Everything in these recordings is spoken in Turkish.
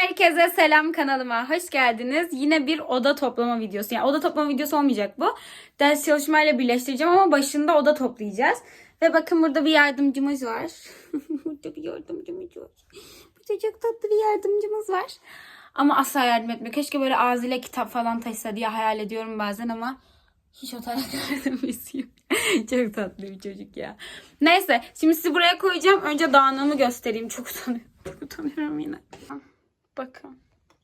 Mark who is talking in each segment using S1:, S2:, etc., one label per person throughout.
S1: Herkese selam kanalıma hoş geldiniz. Yine bir oda toplama videosu. Yani oda toplama videosu olmayacak bu. Ders çalışmayla birleştireceğim ama başında oda toplayacağız. Ve bakın burada bir yardımcımız var. burada bir yardımcımız var. Burada çok tatlı bir yardımcımız var. Ama asla yardım etmiyor. Keşke böyle ağzıyla kitap falan taşısa diye hayal ediyorum bazen ama hiç o taraf yardım yok. çok tatlı bir çocuk ya. Neyse şimdi sizi buraya koyacağım. Önce dağınığımı göstereyim. Çok utanıyorum. Çok utanıyorum yine. Bakın.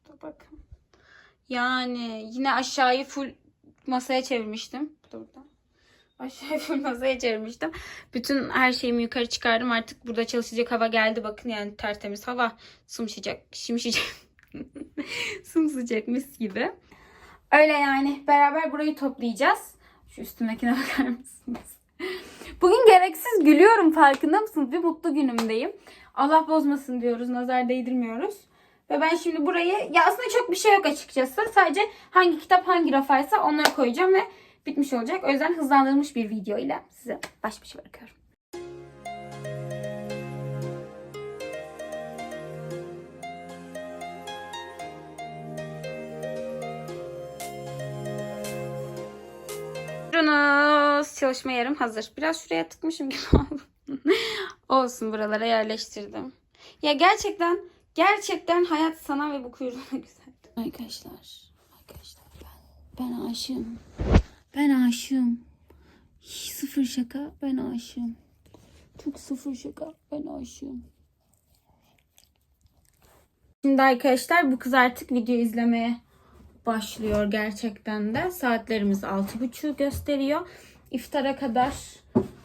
S1: Burada bakın. Yani yine aşağıyı full masaya çevirmiştim. Burada. Aşağıyı full masaya çevirmiştim. Bütün her şeyimi yukarı çıkardım. Artık burada çalışacak hava geldi. Bakın yani tertemiz hava. Sımşacak. Şimşecek. Sımsıcak mis gibi. Öyle yani. Beraber burayı toplayacağız. Şu üstümdekine bakar mısınız? Bugün gereksiz gülüyorum farkında mısınız? Bir mutlu günümdeyim. Allah bozmasın diyoruz. Nazar değdirmiyoruz. Ve ben şimdi burayı ya aslında çok bir şey yok açıkçası. Sadece hangi kitap hangi rafaysa onları koyacağım ve bitmiş olacak. O yüzden hızlandırılmış bir video ile size baş başa bırakıyorum. Buyurunuz. Çalışma yerim hazır. Biraz şuraya tıkmışım gibi oldu. Olsun buralara yerleştirdim. Ya gerçekten gerçekten hayat sana ve bu kuyruğuna güzel. Arkadaşlar, arkadaşlar ben ben aşığım. Ben aşığım. Hiç Sıfır şaka ben aşığım. Çok sıfır şaka ben aşığım. Şimdi arkadaşlar bu kız artık video izlemeye başlıyor gerçekten de. Saatlerimiz 6.30 gösteriyor. İftara kadar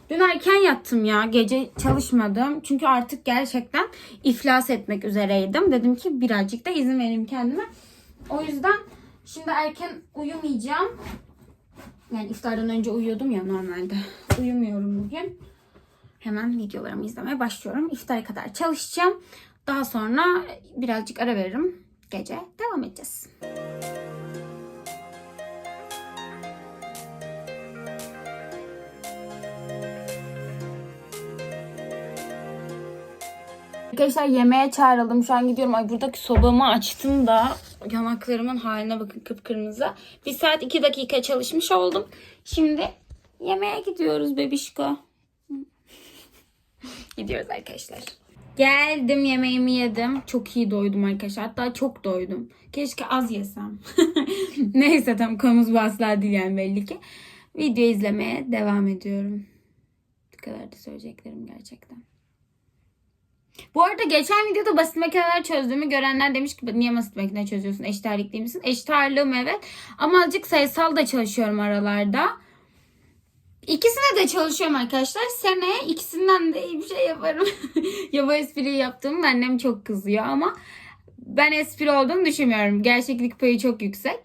S1: Dün erken yattım ya. Gece çalışmadım. Çünkü artık gerçekten iflas etmek üzereydim. Dedim ki birazcık da izin vereyim kendime. O yüzden şimdi erken uyumayacağım. Yani iftardan önce uyuyordum ya normalde. Uyumuyorum bugün. Hemen videolarımı izlemeye başlıyorum. İftara kadar çalışacağım. Daha sonra birazcık ara veririm. Gece devam edeceğiz. Arkadaşlar yemeğe çağrıldım. Şu an gidiyorum. Ay buradaki sobamı açtım da yanaklarımın haline bakın kıpkırmızı. Bir saat iki dakika çalışmış oldum. Şimdi yemeğe gidiyoruz bebişko. gidiyoruz arkadaşlar. Geldim yemeğimi yedim. Çok iyi doydum arkadaşlar. Hatta çok doydum. Keşke az yesem. Neyse tam konumuz bu asla değil yani belli ki. Video izlemeye devam ediyorum. Bu kadar da söyleyeceklerim gerçekten. Bu arada geçen videoda basit makineler çözdüğümü görenler demiş ki niye basit makine çözüyorsun? Eşit ağırlıklı mısın? Eşit ağırlığım evet. Ama azıcık sayısal da çalışıyorum aralarda. İkisine de çalışıyorum arkadaşlar. Seneye ikisinden de iyi bir şey yaparım. ya bu espriyi yaptığımda annem çok kızıyor ama ben espri olduğunu düşünmüyorum. Gerçeklik payı çok yüksek.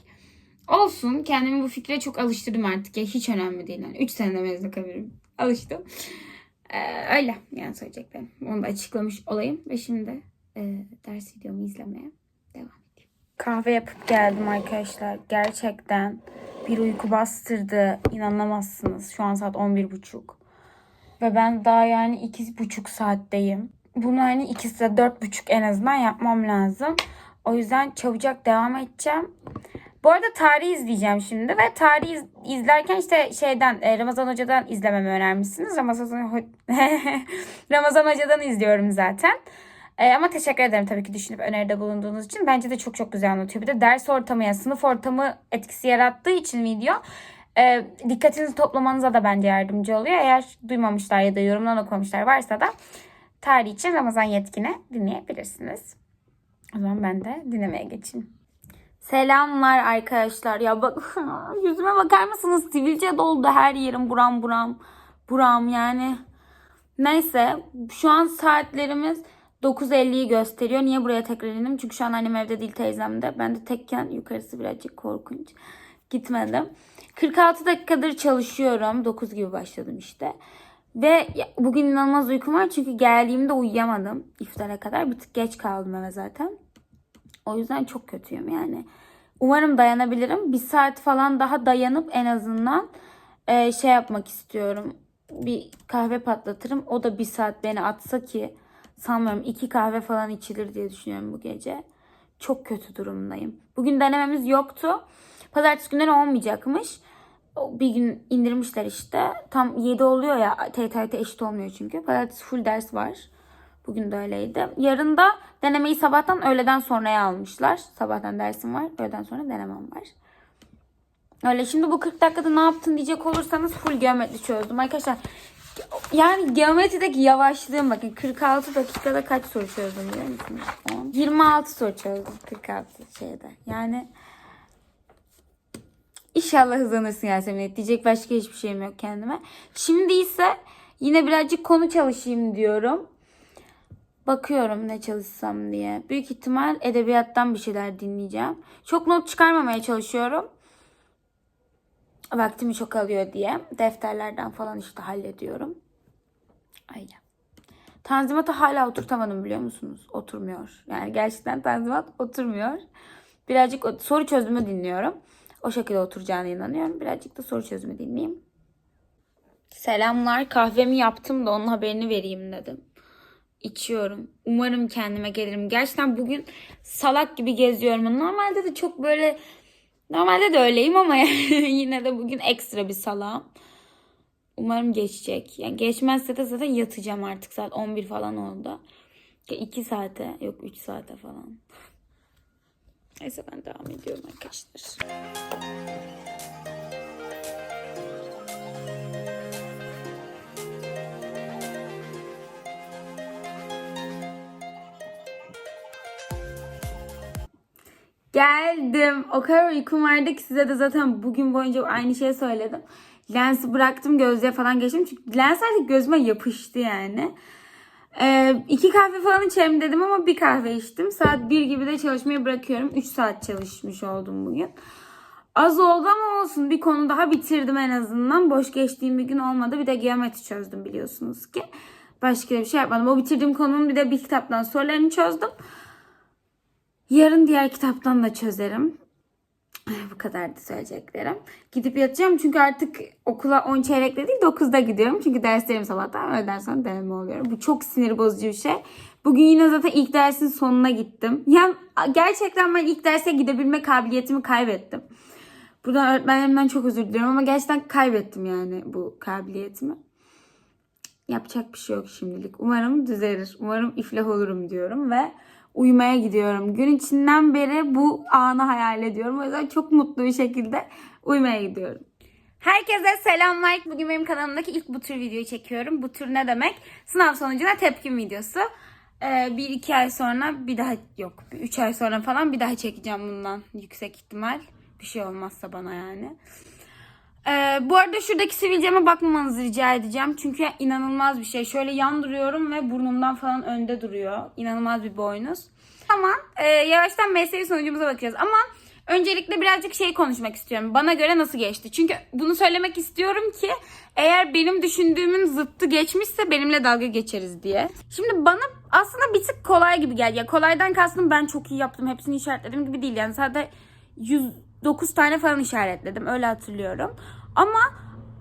S1: Olsun. Kendimi bu fikre çok alıştırdım artık. Ya hiç önemli değil. Yani 3 senede mezun kalırım. Alıştım. Ee, öyle yani söyleyeceklerim. Onu da açıklamış olayım. Ve şimdi e, ders videomu izlemeye devam edeyim. Kahve yapıp geldim arkadaşlar. Gerçekten bir uyku bastırdı. İnanamazsınız. Şu an saat 11.30. Ve ben daha yani 2.5 saatteyim. Bunu hani ikisi de 4.5 en azından yapmam lazım. O yüzden çabucak devam edeceğim. Bu arada tarih izleyeceğim şimdi ve tarih iz- izlerken işte şeyden e, Ramazan Hoca'dan izlememi önermişsiniz. Ramazan, Ramazan Hoca'dan izliyorum zaten. E, ama teşekkür ederim tabii ki düşünüp öneride bulunduğunuz için. Bence de çok çok güzel anlatıyor. Bir de ders ortamı ya sınıf ortamı etkisi yarattığı için video e, dikkatinizi toplamanıza da bence yardımcı oluyor. Eğer duymamışlar ya da yorumdan okumamışlar varsa da tarih için Ramazan yetkine dinleyebilirsiniz. O zaman ben de dinlemeye geçeyim. Selamlar arkadaşlar. Ya bak yüzüme bakar mısınız? Sivilce doldu her yerim buram buram. Buram yani. Neyse şu an saatlerimiz 9.50'yi gösteriyor. Niye buraya tekrar indim? Çünkü şu an annem evde değil teyzemde. Ben de tekken yukarısı birazcık korkunç. Gitmedim. 46 dakikadır çalışıyorum. 9 gibi başladım işte. Ve bugün inanılmaz uykum var çünkü geldiğimde uyuyamadım iftara kadar. Bir tık geç kaldım eve zaten. O yüzden çok kötüyüm yani. Umarım dayanabilirim. Bir saat falan daha dayanıp en azından e, şey yapmak istiyorum. Bir kahve patlatırım. O da bir saat beni atsa ki sanmıyorum iki kahve falan içilir diye düşünüyorum bu gece. Çok kötü durumdayım. Bugün denememiz yoktu. Pazartesi günleri olmayacakmış. Bir gün indirmişler işte. Tam 7 oluyor ya. TYT eşit olmuyor çünkü. Pazartesi full ders var. Bugün de öyleydi. Yarın da denemeyi sabahtan öğleden sonraya almışlar. Sabahtan dersim var. Öğleden sonra denemem var. Öyle şimdi bu 40 dakikada ne yaptın diyecek olursanız full geometri çözdüm. Arkadaşlar yani geometrideki yavaşlığım bakın 46 dakikada kaç soru çözdüm biliyor musunuz? 10, 26 soru çözdüm 46 şeyde. Yani İnşallah hızlanırsın Yasemin. Diyecek başka hiçbir şeyim yok kendime. Şimdi ise yine birazcık konu çalışayım diyorum. Bakıyorum ne çalışsam diye. Büyük ihtimal edebiyattan bir şeyler dinleyeceğim. Çok not çıkarmamaya çalışıyorum. Vaktimi çok alıyor diye. Defterlerden falan işte hallediyorum. Ay. Tanzimatı hala oturtamadım biliyor musunuz? Oturmuyor. Yani gerçekten tanzimat oturmuyor. Birazcık soru çözümü dinliyorum. O şekilde oturacağına inanıyorum. Birazcık da soru çözümü dinleyeyim. Selamlar. Kahvemi yaptım da onun haberini vereyim dedim. İçiyorum. Umarım kendime gelirim. Gerçekten bugün salak gibi geziyorum. Normalde de çok böyle normalde de öyleyim ama yine de bugün ekstra bir salağım. Umarım geçecek. Yani geçmezse de zaten yatacağım artık. Saat 11 falan oldu. 2 saate yok 3 saate falan. Neyse ben devam ediyorum arkadaşlar. Geldim. O kadar uykum vardı ki size de zaten bugün boyunca aynı şeyi söyledim. Lensi bıraktım gözlüğe falan geçtim. Çünkü lens artık gözüme yapıştı yani. Ee, iki kahve falan içerim dedim ama bir kahve içtim. Saat 1 gibi de çalışmayı bırakıyorum. 3 saat çalışmış oldum bugün. Az oldu ama olsun. Bir konu daha bitirdim en azından. Boş geçtiğim bir gün olmadı. Bir de geometri çözdüm biliyorsunuz ki. Başka bir şey yapmadım. O bitirdiğim konunun bir de bir kitaptan sorularını çözdüm. Yarın diğer kitaptan da çözerim. Bu kadardı söyleyeceklerim. Gidip yatacağım çünkü artık okula 10 çeyrekle değil 9'da gidiyorum. Çünkü derslerim sabahtan öğleden sonra deneme oluyor. Bu çok sinir bozucu bir şey. Bugün yine zaten ilk dersin sonuna gittim. Yani gerçekten ben ilk derse gidebilme kabiliyetimi kaybettim. Buradan öğretmenlerimden çok özür diliyorum ama gerçekten kaybettim yani bu kabiliyetimi. Yapacak bir şey yok şimdilik. Umarım düzelir. Umarım iflah olurum diyorum ve uyumaya gidiyorum. Gün içinden beri bu anı hayal ediyorum. O yüzden çok mutlu bir şekilde uyumaya gidiyorum. Herkese selamlar. Bugün benim kanalımdaki ilk bu tür videoyu çekiyorum. Bu tür ne demek? Sınav sonucuna tepkim videosu. Ee, bir iki ay sonra bir daha yok. Bir üç ay sonra falan bir daha çekeceğim bundan. Yüksek ihtimal. Bir şey olmazsa bana yani. Ee, bu arada şuradaki sivilceme bakmamanızı rica edeceğim. Çünkü inanılmaz bir şey. Şöyle yan duruyorum ve burnumdan falan önde duruyor. İnanılmaz bir boynuz. Tamam. e, yavaştan mesleği sonucumuza bakacağız. Ama öncelikle birazcık şey konuşmak istiyorum. Bana göre nasıl geçti? Çünkü bunu söylemek istiyorum ki eğer benim düşündüğümün zıttı geçmişse benimle dalga geçeriz diye. Şimdi bana aslında bir tık kolay gibi geldi. Ya kolaydan kastım ben çok iyi yaptım. Hepsini işaretledim gibi değil. Yani sadece 109 tane falan işaretledim. Öyle hatırlıyorum. Ama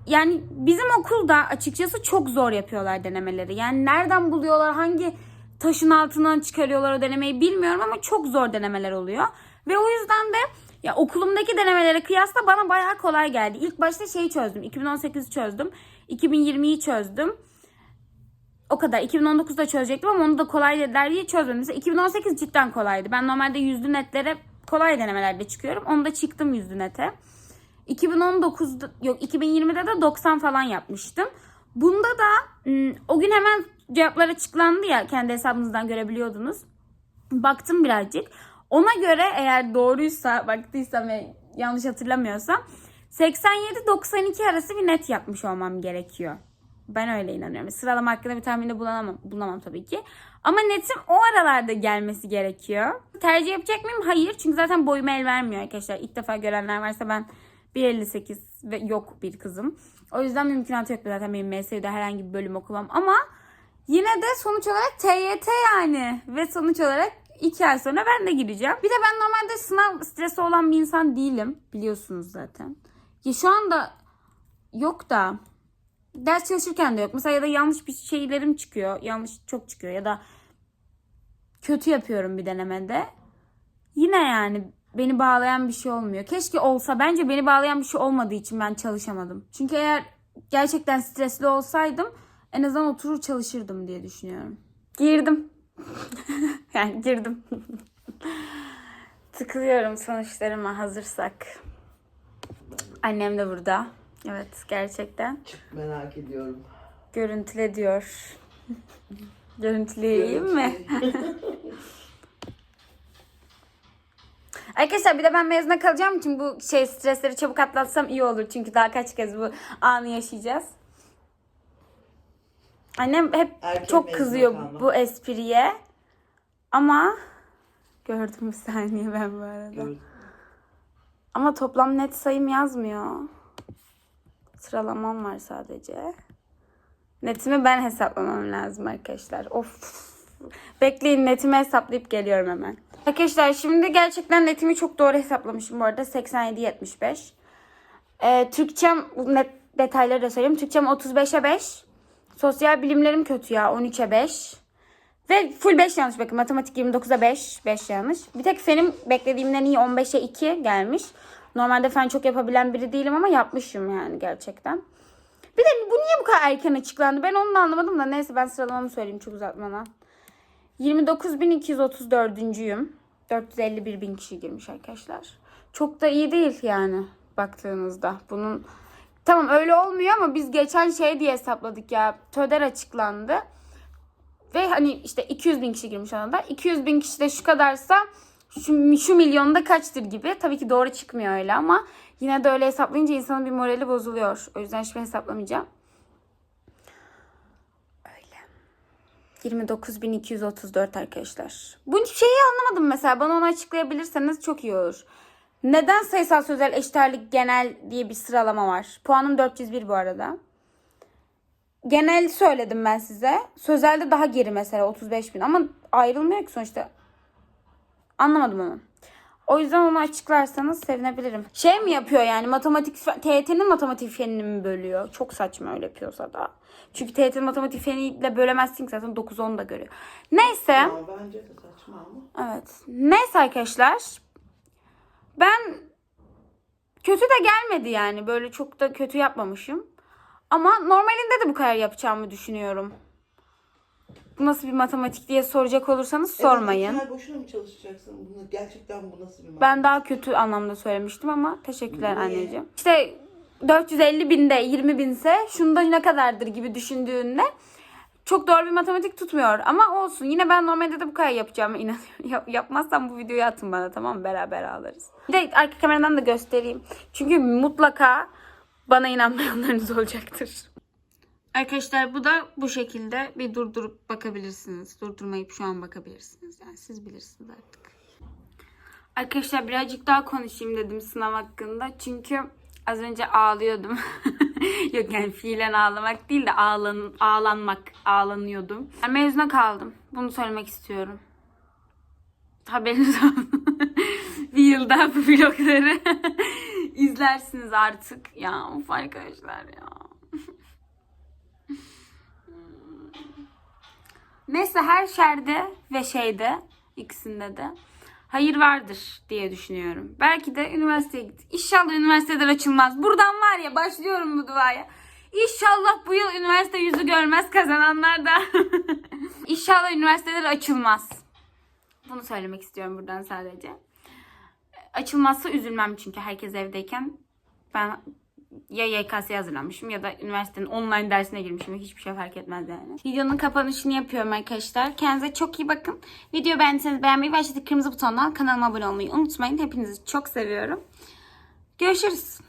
S1: yani bizim okulda açıkçası çok zor yapıyorlar denemeleri. Yani nereden buluyorlar, hangi taşın altından çıkarıyorlar o denemeyi bilmiyorum ama çok zor denemeler oluyor. Ve o yüzden de ya okulumdaki denemelere kıyasla bana bayağı kolay geldi. İlk başta şeyi çözdüm. 2018'i çözdüm. 2020'yi çözdüm. O kadar. 2019'da çözecektim ama onu da kolay dediler diye çözmedim. Mesela 2018 cidden kolaydı. Ben normalde yüzlü netlere kolay denemelerde çıkıyorum. Onda çıktım yüzlü nete. 2019'da yok 2020'de de 90 falan yapmıştım. Bunda da ım, o gün hemen cevaplar açıklandı ya kendi hesabınızdan görebiliyordunuz. Baktım birazcık. Ona göre eğer doğruysa baktıysam ve yanlış hatırlamıyorsam 87-92 arası bir net yapmış olmam gerekiyor. Ben öyle inanıyorum. Sıralama hakkında bir tahminde bulunamam, bulunamam tabii ki. Ama netim o aralarda gelmesi gerekiyor. Tercih yapacak mıyım? Hayır. Çünkü zaten boyuma el vermiyor arkadaşlar. İlk defa görenler varsa ben 1.58 ve yok bir kızım. O yüzden mümkünatı yok zaten benim MSU'da herhangi bir bölüm okumam. Ama yine de sonuç olarak TYT yani. Ve sonuç olarak 2 ay sonra ben de gireceğim. Bir de ben normalde sınav stresi olan bir insan değilim. Biliyorsunuz zaten. Ya şu anda yok da ders çalışırken de yok. Mesela ya da yanlış bir şeylerim çıkıyor. Yanlış çok çıkıyor ya da kötü yapıyorum bir denemede. yani. Beni bağlayan bir şey olmuyor. Keşke olsa. Bence beni bağlayan bir şey olmadığı için ben çalışamadım. Çünkü eğer gerçekten stresli olsaydım en azından oturur çalışırdım diye düşünüyorum. Girdim. yani girdim. Tıklıyorum sonuçlarıma hazırsak. Annem de burada. Evet gerçekten.
S2: Merak ediyorum.
S1: Görüntüle diyor. Görüntüleyeyim mi? Arkadaşlar bir de ben mezuna kalacağım için bu şey stresleri çabuk atlatsam iyi olur. Çünkü daha kaç kez bu anı yaşayacağız. Annem hep
S2: Erken
S1: çok kızıyor
S2: kalma.
S1: bu espriye. Ama gördüm bir saniye ben bu arada.
S2: Gördüm.
S1: Ama toplam net sayım yazmıyor. Sıralamam var sadece. Netimi ben hesaplamam lazım arkadaşlar. Of. Bekleyin netimi hesaplayıp geliyorum hemen. Arkadaşlar şimdi gerçekten netimi çok doğru hesaplamışım bu arada. 87-75. Ee, Türkçem net detayları da söyleyeyim. Türkçem 35'e 5. Sosyal bilimlerim kötü ya 13'e 5. Ve full 5 yanlış bakın. Matematik 29'a 5. 5 yanlış. Bir tek fenim beklediğimden iyi 15'e 2 gelmiş. Normalde fen çok yapabilen biri değilim ama yapmışım yani gerçekten. Bir de bu niye bu kadar erken açıklandı? Ben onu da anlamadım da neyse ben sıralamamı söyleyeyim çok uzatmadan. 29.234'üncüyüm. 451 bin kişi girmiş arkadaşlar. Çok da iyi değil yani baktığınızda. Bunun tamam öyle olmuyor ama biz geçen şey diye hesapladık ya. TÖDER açıklandı. Ve hani işte 200 bin kişi girmiş ona da. 200 bin kişi de şu kadarsa şu, şu milyonda kaçtır gibi. Tabii ki doğru çıkmıyor öyle ama yine de öyle hesaplayınca insanın bir morali bozuluyor. O yüzden şimdi hesaplamayacağım. Öyle. 29.234 arkadaşlar. Bu şeyi anlamadım mesela. Bana onu açıklayabilirseniz çok iyi olur. Neden sayısal sözel eşitlerlik genel diye bir sıralama var? Puanım 401 bu arada. Genel söyledim ben size. Sözelde daha geri mesela 35 bin ama ayrılmıyor ki sonuçta. Anlamadım onu. O yüzden onu açıklarsanız sevinebilirim. Şey mi yapıyor yani matematik TYT'nin matematik fenini mi bölüyor? Çok saçma öyle yapıyorsa da. Çünkü TYT'nin matematik feniyle bölemezsin ki zaten 9-10 da görüyor. Neyse.
S2: Ya bence de saçma ama.
S1: Evet. Neyse arkadaşlar. Ben kötü de gelmedi yani. Böyle çok da kötü yapmamışım. Ama normalinde de bu kadar yapacağımı düşünüyorum. Bu nasıl bir matematik diye soracak olursanız sormayın.
S2: Evet, boşuna mı çalışacaksın? Bunu, gerçekten bu nasıl bir matematik?
S1: Ben daha kötü anlamda söylemiştim ama teşekkürler
S2: Niye?
S1: anneciğim. İşte 450 binde 20 binse şunda ne kadardır gibi düşündüğünde çok doğru bir matematik tutmuyor. Ama olsun yine ben normalde de bu kadar yapacağımı inanıyorum. Yap- yapmazsam bu videoyu atın bana tamam mı? Beraber ağlarız. Bir de arka kameradan da göstereyim. Çünkü mutlaka bana inanmayanlarınız olacaktır. Arkadaşlar bu da bu şekilde bir durdurup bakabilirsiniz. Durdurmayıp şu an bakabilirsiniz. Yani siz bilirsiniz artık. Arkadaşlar birazcık daha konuşayım dedim sınav hakkında. Çünkü az önce ağlıyordum. Yok yani fiilen ağlamak değil de ağlan, ağlanmak, ağlanıyordum. Ben mezuna kaldım. Bunu söylemek istiyorum. Haberiniz olsun. bir yıl daha bu vlogları izlersiniz artık. Ya of arkadaşlar ya. Neyse her şerde ve şeyde ikisinde de hayır vardır diye düşünüyorum. Belki de üniversiteye git. İnşallah üniversiteler açılmaz. Buradan var ya başlıyorum bu duaya. İnşallah bu yıl üniversite yüzü görmez kazananlar da. İnşallah üniversiteler açılmaz. Bunu söylemek istiyorum buradan sadece. Açılmazsa üzülmem çünkü herkes evdeyken ben ya YKS'ye hazırlanmışım ya da üniversitenin online dersine girmişim. Hiçbir şey fark etmez yani. Videonun kapanışını yapıyorum arkadaşlar. Kendinize çok iyi bakın. Video beğendiyseniz beğenmeyi ve aşağıdaki kırmızı butondan kanalıma abone olmayı unutmayın. Hepinizi çok seviyorum. Görüşürüz.